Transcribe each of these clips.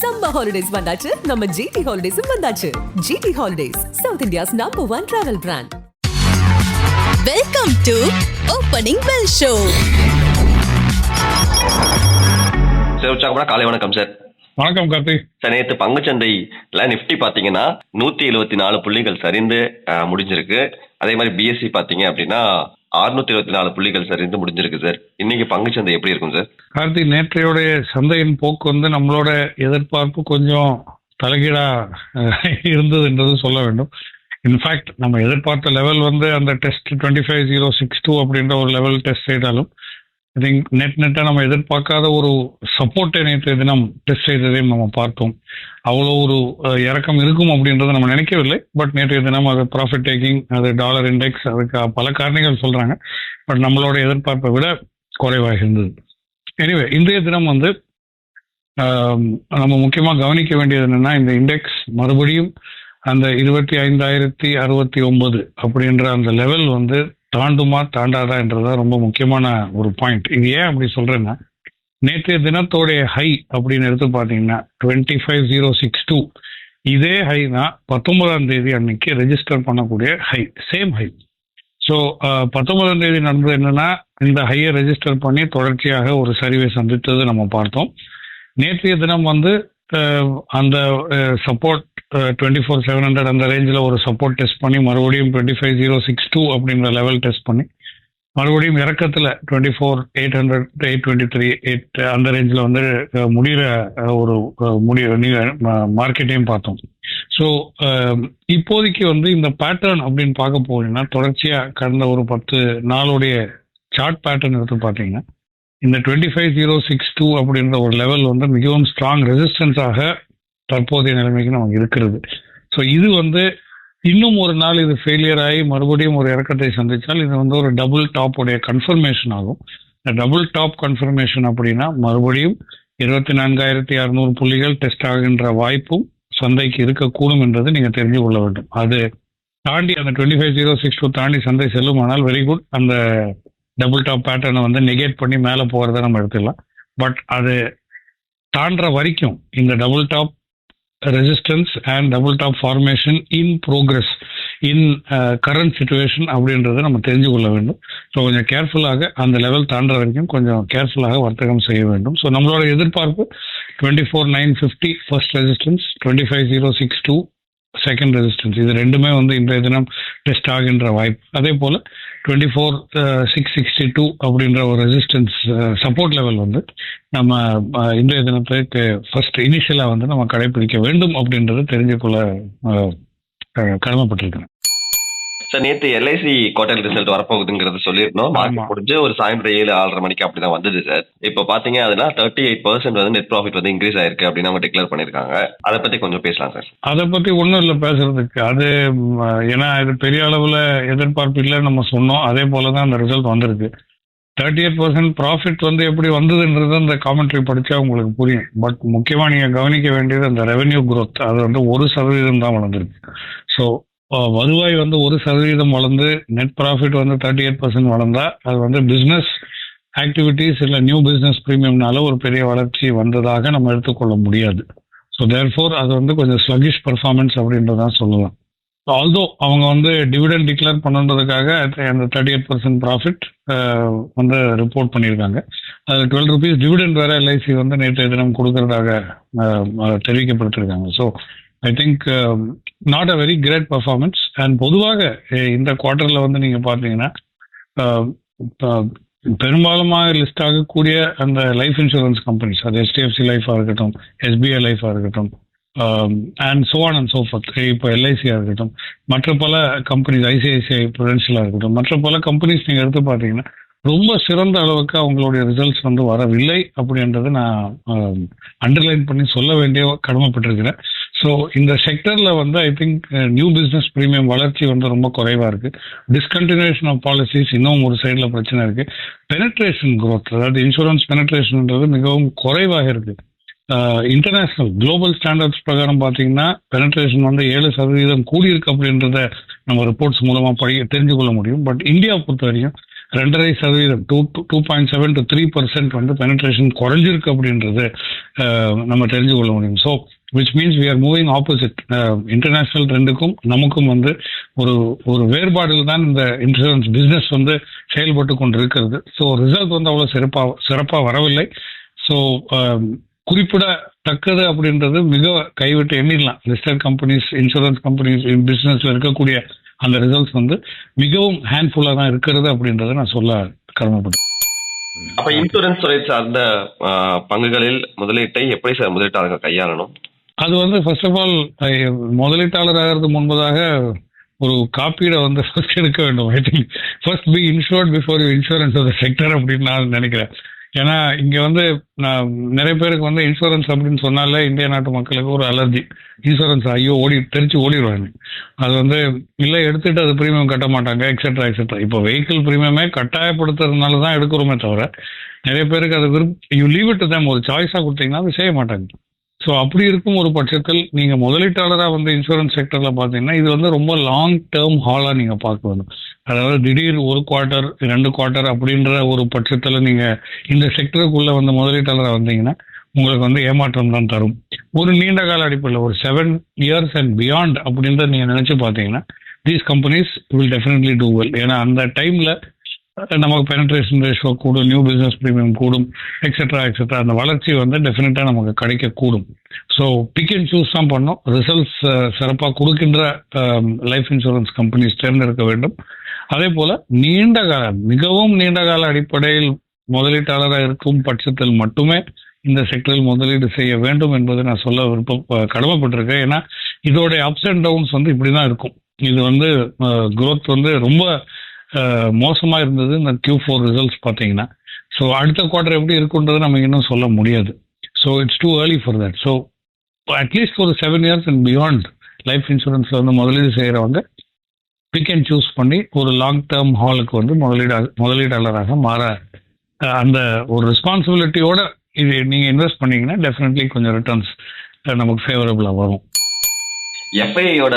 Summer holidays வந்தாச்சு. நம்ம GT ஹாலிடேஸும் வந்தாச்சு. GT holidays South India's number one travel brand welcome to opening bell show sir உற்சாகமான காலை வணக்கம் சார். வணக்கம் கார்த்திக். சார் நேற்று பங்குச்சந்தையில் நிஃப்டி பார்த்தீங்கன்னா நூற்றி எழுபத்தி நாலு புள்ளிகள் சரிந்து முடிஞ்சிருக்கு. அதே மாதிரி பிஎஸ்சி பார்த்தீங்க அப்படின்னா அறுநூத்தி இருபத்தி நாலு புள்ளிகள் சரிந்து முடிஞ்சிருக்கு சார். இன்னைக்கு பங்குச்சந்தை எப்படி இருக்கும் சார்? கார்த்திக் நேற்றையோடைய சந்தையின் போக்கு வந்து நம்மளோட எதிர்பார்ப்பு கொஞ்சம் தலைகீழா இருந்தது என்றது சொல்ல வேண்டும். இன்ஃபேக்ட் நம்ம எதிர்பார்த்த லெவல் வந்து அந்த test twenty five zero six two அப்படின்ற ஒரு லெவல் டெஸ்ட் செய்தாலும் ஐ திங்க் நெட் நெட்டாக நம்ம எதிர்பார்க்காத ஒரு சப்போர்ட்டை நேற்று தினம் டெஸ்ட் செய்ததையும் நம்ம பார்த்தோம். அவ்வளோ ஒரு இறக்கம் இருக்கும் அப்படின்றத நம்ம நினைக்கவில்லை. பட் நேற்றைய தினம் அது ப்ராஃபிட் டேக்கிங் அது டாலர் இண்டெக்ஸ் அதுக்கு பல காரணிகள் சொல்கிறாங்க பட் நம்மளோட எதிர்பார்ப்பை விட குறைவாக இருந்தது. எனிவே இன்றைய தினம் வந்து நம்ம முக்கியமாக கவனிக்க வேண்டியது என்னென்னா இந்த இண்டெக்ஸ் மறுபடியும் அந்த இருபத்தி ஐந்தாயிரத்தி அறுபத்தி ஒன்பது அப்படின்ற அந்த லெவல் வந்து தாண்டுமா தாண்டாதா என்றதான் ரொம்ப முக்கியமான ஒரு பாயிண்ட் இது ஏன் அப்படி சொல்றேன்னா நேற்றைய தினத்தோடைய ஹை அப்படின்னு எடுத்து பார்த்தீங்கன்னா twenty five zero six two இதே ஹை தான் பத்தொன்பதாம் தேதி அன்னைக்கு ரெஜிஸ்டர் பண்ணக்கூடிய ஹை சேம் ஹை ஸோ பத்தொன்பதாம் தேதி நடந்தது என்னன்னா இந்த ஹையை ரெஜிஸ்டர் பண்ணி தொடர்ச்சியாக ஒரு சரிவை சந்தித்தது நம்ம பார்த்தோம். நேற்றைய தினம் வந்து அந்த support twenty four seven hundred அந்த ரேஞ்சில் ஒரு சப்போர்ட் டெஸ்ட் பண்ணி மறுபடியும் twenty five zero six two அப்படின்ற லெவல் டெஸ்ட் பண்ணி மறுபடியும் இறக்கத்தில் twenty four eight hundred eight twenty three eight அந்த ரேஞ்சில் வந்து முடிகிற ஒரு முடி மார்க்கெட்டையும் பார்த்தோம். ஸோ இப்போதைக்கு வந்து இந்த பேட்டர்ன் அப்படின்னு பார்க்க போனீங்கன்னா தொடர்ச்சியாக கடந்த ஒரு பத்து நாளுடைய சார்ட் பேட்டர்ன் எடுத்து பார்த்தீங்கன்னா இந்த twenty five zero six two அப்படின்ற ஒரு லெவல் வந்து மிகவும் ஸ்ட்ராங் ரெசிஸ்டன்ஸாக தற்போதைய நிலைமைக்கு நமக்கு இருக்கிறது. ஸோ இது வந்து இன்னும் ஒரு நாள் இது ஃபெயிலியர் ஆகி மறுபடியும் ஒரு இறக்கத்தை சந்தித்தால் இது வந்து ஒரு டபுள் டாப் உடைய கன்ஃபர்மேஷன் ஆகும். இந்த டபுள் டாப் கன்ஃபர்மேஷன் அப்படின்னா மறுபடியும் இருபத்தி நான்காயிரத்தி அறுநூறு புள்ளிகள் டெஸ்ட் ஆகின்ற வாய்ப்பும் சந்தைக்கு இருக்கக்கூடும் என்றது நீங்கள் தெரிஞ்சு கொள்ள வேண்டும். அது தாண்டி அந்த twenty five zero six two தாண்டி சந்தை செல்லுமானால் வெரி குட் அந்த டபுள் டாப் பேட்டர்னை வந்து நெகேட் பண்ணி மேலே போகிறத நம்ம எடுத்துக்கலாம். பட் அது தாண்டுற வரைக்கும் இந்த double top resistance and double top formation in progress in current situation அப்படின்றத நம்ம தெரிஞ்சு கொள்ள வேண்டும். ஸோ கொஞ்சம் கேர்ஃபுல்லாக அந்த லெவல் தாண்டுற வரைக்கும் கொஞ்சம் கேர்ஃபுல்லாக வர்த்தகம் செய்ய வேண்டும். ஸோ நம்மளோட எதிர்பார்ப்பு twenty four nine fifty first resistance twenty five zero six two second resistance இது ரெண்டுமே வந்து இன்றைய தினம் டெஸ்ட் ஆகின்ற வாய்ப்பு. அதே போல் twenty four six sixty two அப்படின்ற ஒரு ரெசிஸ்டன்ஸ் சப்போர்ட் லெவல் வந்து நம்ம uh, இன்றைய தினத்துக்கு ஃபர்ஸ்ட் இனிஷியலாக வந்து நம்ம கடைபிடிக்க வேண்டும் அப்படின்றத தெரிஞ்சுக்கொள்ள uh, அஹ், கடமைப்பட்டிருக்கிறேன் சார் நேற்று எல்ஐசி குவார்டர் ரிசல்ட் வரப்போகுதுங்கிறது சொல்லியிருந்தோம். மார்க்கெட் முடிஞ்சு ஒரு சாயந்தரம் ஏழு ஆறரை மணிக்கு அப்படிதான் வந்தது சார் இப்போ பாத்தீங்க அதுனா தேர்ட்டி எயிட் பர்சன்ட் வந்து நெட் ப்ராஃபிட் வந்து இன்க்ரீஸ் ஆயிருக்கு அப்படின்னு அவங்க டிக்ளேர் பண்ணிருக்காங்க அதை பத்தி கொஞ்சம் பேசலாம் சார் அதை பற்றி ஒன்றும் இல்லை பேசுறதுக்கு. அது ஏன்னா இது பெரிய அளவில் எதிர்பார்ப்பு இல்லைன்னு நம்ம சொன்னோம். அதே போல தான் அந்த ரிசல்ட் வந்திருக்கு. தேர்ட்டி எயிட் பர்சன்ட் ப்ராஃபிட் வந்து எப்படி வந்ததுன்றது அந்த காமெண்ட்ரி படித்தா உங்களுக்கு புரியும். பட் முக்கியமாக நீங்கள் கவனிக்க வேண்டியது அந்த ரெவென்யூ growth. அது வந்து ஒரு சதவீதம் தான் வளர்ந்துருக்கு. ஸோ வருவாய் வந்து ஒரு சதவீதம் வளர்ந்து நெட் ப்ராஃபிட் வந்து தேர்ட்டி எயிட் பர்சன்ட் வளர்ந்தா அது வந்து பிஸ்னஸ் ஆக்டிவிட்டீஸ் இல்லை நியூ பிஸ்னஸ் ப்ரீமியம்னால ஒரு பெரிய வளர்ச்சி வந்ததாக நம்ம எடுத்துக்கொள்ள முடியாது. ஸோ தேர்ஃபோர் அது வந்து கொஞ்சம் ஸ்லகிஷ் பர்ஃபார்மன்ஸ் அப்படின்றதான் சொல்லலாம். ஆல்தோ அவங்க வந்து டிவிடெண்ட் டிக்ளேர் பண்ணுன்றதுக்காக அந்த தேர்ட்டி எயிட் பர்சன்ட் ப்ராஃபிட் வந்து ரிப்போர்ட் பண்ணியிருக்காங்க. அது டுவெல் ருபீஸ் டிவிடெண்ட் வேற எல்ஐசி வந்து நேற்று தினம் கொடுக்கறதாக அஹ், தெரிவிக்கப்பட்டிருக்காங்க. So I think not a very great performance and பொதுவாக இந்த குவார்ட்டரில் வந்து நீங்கள் பார்த்தீங்கன்னா um, um, பெரும்பாலுமாக லிஸ்ட் ஆகக்கூடிய அந்த லைஃப் இன்சூரன்ஸ் கம்பெனிஸ் அது ஹெச்டிஎஃப்சி லைஃபாக இருக்கட்டும் எஸ்பிஐ லைஃபாக இருக்கட்டும் அண்ட் சோவான் அண்ட் சோஃபத் இப்போ எல்ஐசியாக இருக்கட்டும் மற்ற பல கம்பெனிஸ் ஐசிஐசிஐ ப்ரொடென்ஷியலாக இருக்கட்டும் மற்ற பல கம்பெனிஸ் நீங்கள் எடுத்து பார்த்தீங்கன்னா ரொம்ப சிறந்த அளவுக்கு அவங்களுடைய ரிசல்ட்ஸ் வந்து வரவில்லை அப்படின்றத நான் um, அண்டர்லைன் பண்ணி சொல்ல வேண்டிய கடமைப்பட்டிருக்கிறேன். ஸோ இந்த செக்டரில் வந்து I think new business premium வளர்ச்சி வந்து ரொம்ப குறைவாக இருக்குது டிஸ்கண்டினியூஷன் ஆஃப் பாலிசிஸ் இன்னும் ஒரு சைடில் பிரச்சனை இருக்குது பெனட்ரேஷன் க்ரோத் அதாவது இன்சூரன்ஸ் பெனட்ரேஷன்ன்றது மிகவும் குறைவாக இருக்குது இன்டர்நேஷ்னல் குளோபல் ஸ்டாண்டர்ட்ஸ் பிரகாரம் பார்த்தீங்கன்னா பெனட்ரேஷன் வந்து ஏழு சதவீதம் கூடியிருக்கு அப்படின்றத நம்ம ரிப்போர்ட்ஸ் மூலமாக படி தெரிஞ்சு கொள்ள முடியும். பட் இந்தியா பொறுத்த வரைக்கும் ரெண்டரை சதவீதம் two two point seven to three percent வந்து பெனட்ரேஷன் குறைஞ்சிருக்கு அப்படின்றது uh, நம்ம தெரிஞ்சு கொள்ள முடியும். So which means we are moving opposite international ட்ரெண்டுக்கும் நமக்கும் வந்து ஒரு ஒரு வேறுபாடுகள் தான் இந்த இன்சூரன்ஸ் பிஸ்னஸ் வந்து செயல்பட்டு கொண்டு இருக்கிறது ஸோ ரிசல்ட் வந்து அவ்வளோ சிறப்பாக சிறப்பாக வரவில்லை. ஸோ um, குறிப்பிடத்தக்கது அப்படின்றது மிக கைவிட்டு எண்ணிடலாம். லிஸ்டட் கம்பெனிஸ் இன்சூரன்ஸ் கம்பெனிஸ் பிஸ்னஸில் இருக்கக்கூடிய அந்த ரிசல்ட்ஸ் வந்து மிகவும் ஹேண்ட்ஃபுல்லாக தான் இருக்கிறது அப்படின்றத நான் சொல்ல கடமைப்பட்டேன். அப்ப இன்சூரன்ஸ் துறை சார்ந்த பங்குகளில் முதலீட்டை எப்படி சார் முதலீட்டாளர்கள் கையாளணும்? அது வந்து ஃபர்ஸ்ட் ஆஃப் ஆல் முதலீட்டாளர் ஆகிறது முன்பதாக ஒரு காப்பீடை வந்து ஃபர்ஸ்ட் எடுக்க வேண்டும். I think first be insured before insurance of the sector அப்படின்னு நான் நினைக்கிறேன். ஏன்னா இங்க வந்து நான் நிறைய பேருக்கு வந்து இன்சூரன்ஸ் அப்படின்னு சொன்னாலே இந்திய நாட்டு மக்களுக்கு ஒரு அலர்ஜி இன்சூரன்ஸ் ஐயோ ஓடி தெரிச்சு ஓடிடுவாங்க. அது வந்து இல்லை எடுத்துட்டு அது ப்ரீமியம் கட்ட மாட்டாங்க எக்ஸெட்ரா எக்ஸெட்ரா இப்போ வெஹிக்கிள் ப்ரீமியமே கட்டாயப்படுத்துறதுனால தான் எடுக்கிறோமே தவிர நிறைய பேருக்கு அது விருப்ப யூ லீவ் இட் தான் ஒரு சாய்ஸாக கொடுத்தீங்கன்னா அது செய்ய மாட்டாங்க. ஸோ அப்படி இருக்கும் ஒரு பட்சத்தில் நீங்க முதலீட்டாளராக வந்து இன்சூரன்ஸ் செக்டர்ல பார்த்தீங்கன்னா இது வந்து ரொம்ப லாங் டேர்ம் ஹாலா நீங்க பார்க்க வேணும் அதாவது திடீர் ஒரு குவார்ட்டர் ரெண்டு குவார்ட்டர் அப்படின்ற ஒரு பட்சத்தில் நீங்க இந்த செக்டருக்குள்ள வந்து முதலீட்டாளராக வந்தீங்கன்னா உங்களுக்கு வந்து ஏமாற்றம் தான் தரும். ஒரு நீண்ட கால அடிப்படையில் ஒரு செவன் இயர்ஸ் அண்ட் பியாண்ட் அப்படின்றத நீங்க நினைச்சு பார்த்தீங்கன்னா these companies will definitely do well ஏன்னா அந்த டைம்ல நமக்கு பெனட்ரேஷன் ரேஷியோ கூடும் நியூ பிசினஸ் ப்ரீமியம் கூடும் எக்ஸெட்ரா எக்ஸெட்ரா அந்த வளர்ச்சி வந்து டெஃபினட்டாக நமக்கு கிடைக்கக்கூடும். ஸோ பிக் அண்ட் சூஸ் தான் பண்ணோம் ரிசல்ட்ஸ் சிறப்பாக கொடுக்கின்ற லைஃப் இன்சூரன்ஸ் கம்பெனிஸ் தேர்ந்தெடுக்க வேண்டும். அதே போல் நீண்ட கால மிகவும் நீண்ட கால அடிப்படையில் முதலீட்டாளராக இருக்கும் பட்சத்தில் மட்டுமே இந்த செக்டரில் முதலீடு செய்ய வேண்டும் என்பதை நான் சொல்ல விருப்பம் கடமைப்பட்டிருக்கேன். ஏன்னா இதோடைய அப்ஸ் அண்ட் டவுன்ஸ் வந்து இப்படி தான் இருக்கும். இது வந்து குரோத் வந்து ரொம்ப மோசமாக இருந்தது இந்த கியூ ஃபோர் ரிசல்ட்ஸ் பார்த்தீங்கன்னா. ஸோ அடுத்த குவார்டர் எப்படி இருக்குன்றது நம்ம இன்னும் சொல்ல முடியாது. So it's too early for that so at least ஒரு seven years and beyond life இன்சூரன்ஸில் வந்து முதலீடு செய்கிறவங்க பிக் அண்ட் சூஸ் பண்ணி ஒரு லாங் டேர்ம் ஹாலுக்கு வந்து முதலீடு முதலீட்டாளராக மாற அந்த ஒரு ரெஸ்பான்சிபிலிட்டியோட இது நீங்கள் இன்வெஸ்ட் பண்ணீங்கன்னா டெஃபினெட்லி கொஞ்சம் ரிட்டர்ன்ஸ் நமக்கு ஃபேவரபிளாக வரும். எஃப்ஐயோட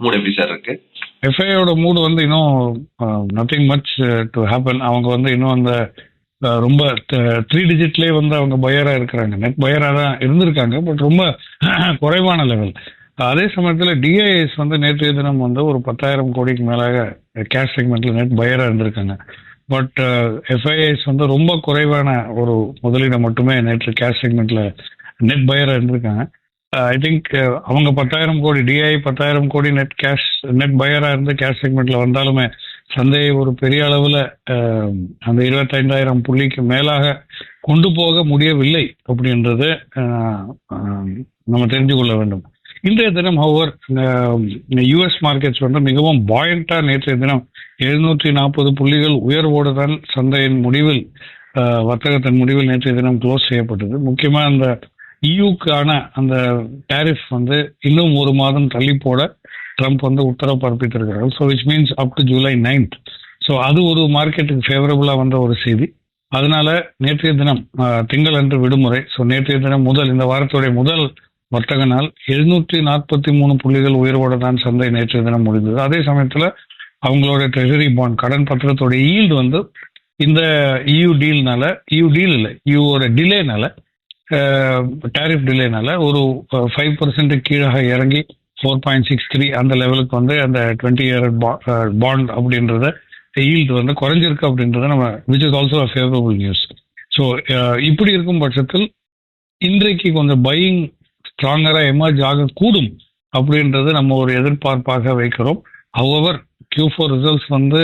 மூடு எப்படி சார் இருக்குது எஃப்ஐயோட மூடு வந்து இன்னும் நத்திங் மச் டு ஹேப்பன் அவங்க வந்து இன்னும் அந்த ரொம்ப த்ரீ டிஜிட்லேயே வந்து அவங்க பயராக இருக்கிறாங்க. நெட் பயராக தான் இருந்திருக்காங்க பட் ரொம்ப குறைவான லெவல் அதே சமயத்தில் டிஐஎஸ் வந்து நேற்றைய தினம் வந்து ஒரு பத்தாயிரம் கோடிக்கு மேலாக கேஷ் செக்மெண்ட்டில் நெட் பயராக இருந்திருக்காங்க. பட் எஃப்ஐஎஸ் வந்து ரொம்ப குறைவான ஒரு முதலீடை மட்டுமே நேற்று கேஷ் செக்மெண்ட்டில் நெட் பயராக இருந்திருக்காங்க. Uh, ஐ திங்க் uh, அவங்க பத்தாயிரம் கோடி டிஐ பத்தாயிரம் கோடி நெட் கேஷ் நெட் பயரா இருந்து கேஷ் செக்மெண்ட்ல வந்தாலுமே சந்தையை ஒரு பெரிய அளவுல um, அந்த இருபத்தைந்தாயிரம் புள்ளிக்கு மேலாக கொண்டு போக முடியவில்லை அப்படின்றது uh, um, நம்ம தெரிஞ்சு கொள்ள வேண்டும். இன்றைய தினம் ஹவர் யுஎஸ் மார்க்கெட்ஸ் வந்து மிகவும் பாயிண்டா நேற்றைய தினம் எழுநூற்றி நாற்பது புள்ளிகள் உயர்வோடு தான் சந்தையின் முடிவில் வர்த்தகத்தின் முடிவில் நேற்றைய தினம் க்ளோஸ் செய்யப்பட்டது. முக்கியமா அந்த இயூக்கான அந்த டேரிஃப் வந்து இன்னும் ஒரு மாதம் தள்ளி போட ட்ரம்ப் வந்து உத்தரவு பிறப்பித்திருக்கிறார். So which means up to July ninth so அது ஒரு மார்க்கெட்டுக்கு ஃபேவரபுளாக வந்த ஒரு செய்தி. அதனால நேற்றைய தினம் திங்கள் அன்று விடுமுறை. ஸோ நேற்றைய தினம் முதல் இந்த வாரத்துடைய முதல் வர்த்தக நாள் எழுநூற்றி நாற்பத்தி மூணு புள்ளிகள் உயர்வோட தான் சந்தை நேற்றைய தினம் முடிந்தது. அதே சமயத்தில் அவங்களோட ட்ரெஷரி பாண்ட் கடன் பத்திரத்தோட ஈல்டு வந்து இந்த இயூ டீல்னால இயூ டீல் இல்லை யூவோட டிலேனால டேரிஃப் டிலேனால ஒரு ஃபைவ் பர்சன்ட் கீழாக இறங்கி ஃபோர் பாயிண்ட் சிக்ஸ் த்ரீ அந்த லெவலுக்கு வந்து அந்த டுவெண்ட்டி இயர் பாண்ட் அப்படின்றத ஈல்டு வந்து குறைஞ்சிருக்கு அப்படின்றத நம்ம which is also favourable news so இப்படி இருக்கும் பட்சத்தில் இன்றைக்கு கொஞ்சம் பையிங் ஸ்ட்ராங்கராக எமர்ஜ் ஆகக்கூடும் அப்படின்றது நம்ம ஒரு எதிர்பார்ப்பாக வைக்கிறோம். ஹவவர் க்யூ ஃபோர் ரிசல்ட்ஸ் வந்து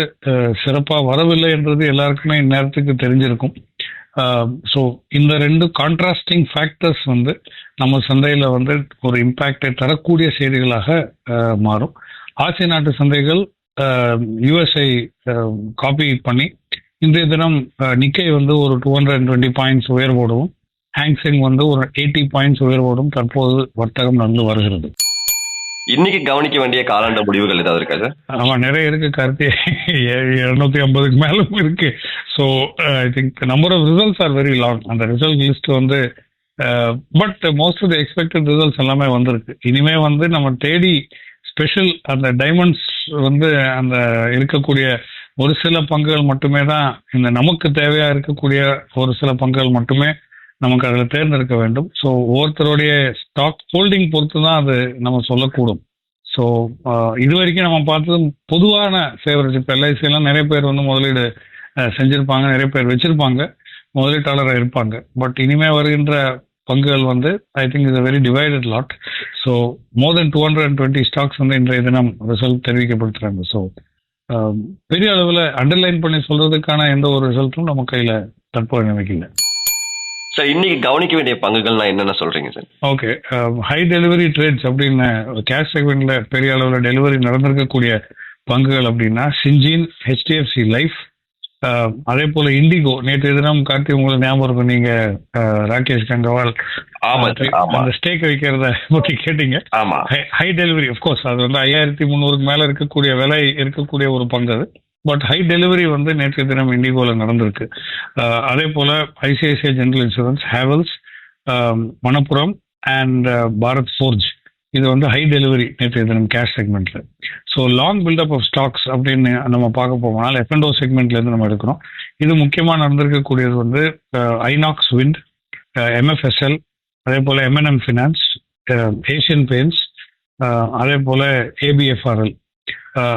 சிறப்பாக வரவில்லை என்றது எல்லாருக்குமே இந்நேரத்துக்கு தெரிஞ்சிருக்கும். ஸோ இந்த ரெண்டு கான்ட்ராஸ்டிங் ஃபேக்டர்ஸ் வந்து நம்ம சந்தையில் வந்து ஒரு இம்பேக்டை தரக்கூடிய செய்திகளாக மாறும். ஆசிய நாட்டு சந்தைகள் யுஎஸ்ஐ காப்பி பண்ணி இன்றைய தினம் நிக்கை வந்து ஒரு டூ ஹண்ட்ரட் டுவெண்ட்டி பாயிண்ட்ஸ் உயர்வோடும் ஹேங்ஸிங் வந்து ஒரு எயிட்டி பாயிண்ட்ஸ் உயர்வோடும் தற்போது வர்த்தகம் நடந்து வருகிறது. இன்னைக்கு கவனிக்க வேண்டிய காலாண்ட முடிவுகள் ஏதாவது இருக்கா சார்? ஆமா நிறைய இருக்கு கார்த்தி. இருநூத்தி ஐம்பதுக்கு மேலும் இருக்கு. So I think number of results are very long அந்த ரிசல்ட் லிஸ்ட் வந்து but most of the expected results எல்லாமே வந்திருக்கு. இனிமே வந்து நம்ம தேடி ஸ்பெஷல் அந்த டைமண்ட்ஸ் வந்து அந்த இருக்கக்கூடிய ஒரு சில பங்குகள் மட்டுமே தான் இந்த நமக்கு தேவையா இருக்கக்கூடிய ஒரு சில பங்குகள் மட்டுமே நமக்கு அதில் தேர்ந்தெடுக்க வேண்டும். ஸோ ஒவ்வொருத்தருடைய ஸ்டாக் ஹோல்டிங் பொறுத்து தான் அது நம்ம சொல்லக்கூடும். ஸோ இது வரைக்கும் நம்ம பார்த்தது பொதுவான ஃபேவரட் இப்போ எல்ஐசி நிறைய பேர் வந்து முதலீடு செஞ்சுருப்பாங்க செஞ்சிருப்பாங்க நிறைய பேர் வச்சிருப்பாங்க முதலீட்டாளராக இருப்பாங்க. பட் இனிமே வருகின்ற பங்குகள் வந்து I think is very divided lot so more than two hundred and twenty stocks வந்து இன்றைய தினம் ரிசல்ட் தெரிவிக்கப்படுத்துறாங்க. ஸோ பெரிய அளவில் அண்டர்லைன் பண்ணி சொல்றதுக்கான எந்த ஒரு ரிசல்ட்டும் நம்ம கையில் தற்போது நினைக்கல சார் இன்னைக்கு கவனிக்க வேண்டிய பங்குகள்லாம் என்னென்ன சொல்றீங்க sir okay high delivery trades அப்படின்னு கேஷ் செக்மெண்ட்ல பெரிய அளவில் டெலிவரி நடந்திருக்கக்கூடிய பங்குகள் அப்படின்னா சிஞ்சின் ஹெச்டிஎஃப்சி லைஃப் அதே போல இண்டிகோ நேற்று தினம் கார்த்தி உங்களுக்கு ஞாபகம் இருக்கும் நீங்க ராகேஷ் கங்கவால் ஆமா சார் ஆமா. அந்த ஸ்டேக் வைக்கிறத பத்தி கேட்டீங்க. ஆமா. ஹை டெலிவரி கோர்ஸ் அது வந்து ஐயாயிரத்தி முந்நூறுக்கு மேல இருக்கக்கூடிய விலை இருக்கக்கூடிய ஒரு பங்கு அது. பட் ஹை டெலிவரி வந்து நேற்று தினம் இண்டிகோல நடந்திருக்கு. அதே போல ICICI general insurance Havells Manappuram and Bharat Forge இது வந்து ஹை டெலிவரி நேற்று தினம் cash செக்மெண்ட்ல so long buildup of stocks அப்படின்னு நம்ம பார்க்க போகனால் எஃப்என்டோ செக்மெண்ட்ல இருந்து நம்ம எடுக்கிறோம். இது முக்கியமாக நடந்திருக்கக்கூடியது வந்து ஐநாக்ஸ் விண்ட் எம்எஃப்எஸ்எல் அதே போல எம்என்எம் ஃபினான்ஸ் ஏஷியன் பெயின்ஸ் அதே போல ABFRL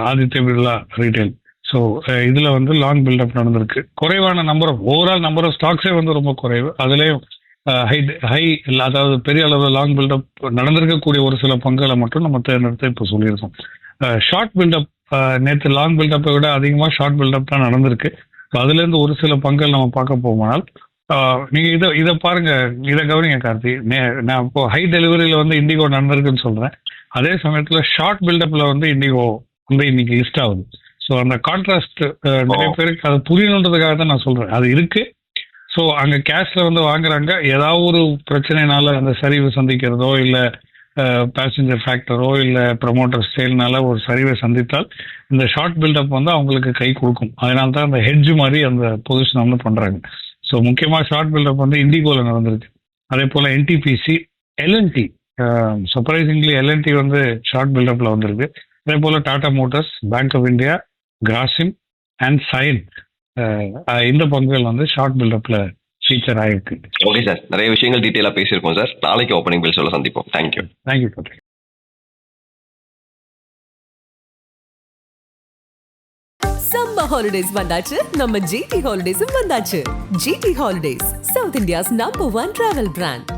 Aditya Birla retail so இதில் வந்து லாங் பில்டப் நடந்திருக்கு. குறைவான number of overall number of ஸ்டாக்ஸே வந்து ரொம்ப குறைவு. அதுலேயும் ஹை ஹை அதாவது பெரிய அளவில் லாங் பில்டப் நடந்திருக்கக்கூடிய ஒரு சில பங்குகளை மட்டும் நம்ம தேர்ந்தெடுத்து இப்போ சொல்லியிருக்கோம். ஷார்ட் பில்டப் நேற்று லாங் பில்டப்பை விட அதிகமாக ஷார்ட் பில்டப் தான் நடந்திருக்கு. ஸோ அதுலேருந்து ஒரு சில பங்குகள் நம்ம பார்க்க போனால் நீங்கள் இதை இதை பாருங்க. இதை கவனிங்க கார்த்தி. நே- நான் இப்போ ஹை டெலிவரியில் வந்து இண்டிகோ நடந்திருக்குன்னு சொல்கிறேன் அதே சமயத்தில் ஷார்ட் பில்டப்பில் வந்து இண்டிகோ வந்து இன்னைக்கு லிஸ்ட் ஆகுது. ஸோ அந்த கான்ட்ராஸ்ட் நிறைய ஓ. பேருக்கு அது புரியணுன்றதுக்காக தான் நான் சொல்றேன். அது இருக்கு. ஸோ அங்க கேஷ்ல வந்து வாங்குறாங்க. ஏதாவது ஒரு பிரச்சனைனால அந்த சரிவு சந்திக்கிறதோ இல்ல பேசஞ்சர் ஃபேக்டரோ இல்ல ப்ரமோட்டர் சேல்னால ஒரு சரிவை சந்தித்தால் இந்த ஷார்ட் பில்டப் வந்து அவங்களுக்கு கை கொடுக்கும். அதனால தான் அந்த ஹெட்ஜ் மாதிரி அந்த பொசிஷன் வந்து பண்றாங்க. ஸோ முக்கியமாக ஷார்ட் பில்டப் வந்து இண்டிகோல நடந்திருக்கு. அதே போல என்டிபிசி எல்என்டி சர்ப்ரைசிங்லி எல்என்டி வந்து ஷார்ட் பில்டப்ல வந்திருக்கு. அதே போல Tata Motors Bank of India Grasim and Cyient இந்த பங்குகள் வந்து ஷார்ட் பில்டப்ல ஃபீச்சர் ஆயிருக்கு. ஓகே சார் நிறைய விஷயங்கள் டீட்டெயிலாக பேசியிருக்கோம் சார் நாளைக்கு ஓப்பனிங் பில் சொல்ல சந்திப்போம். தேங்க்யூ தேங்க்யூ பட்ரி சம்ம ஹாலிடேஸ் வந்தாச்சு. நம்ம ஜிடி ஹாலிடேஸும் வந்தாச்சு. GT holidays South India's number one travel brand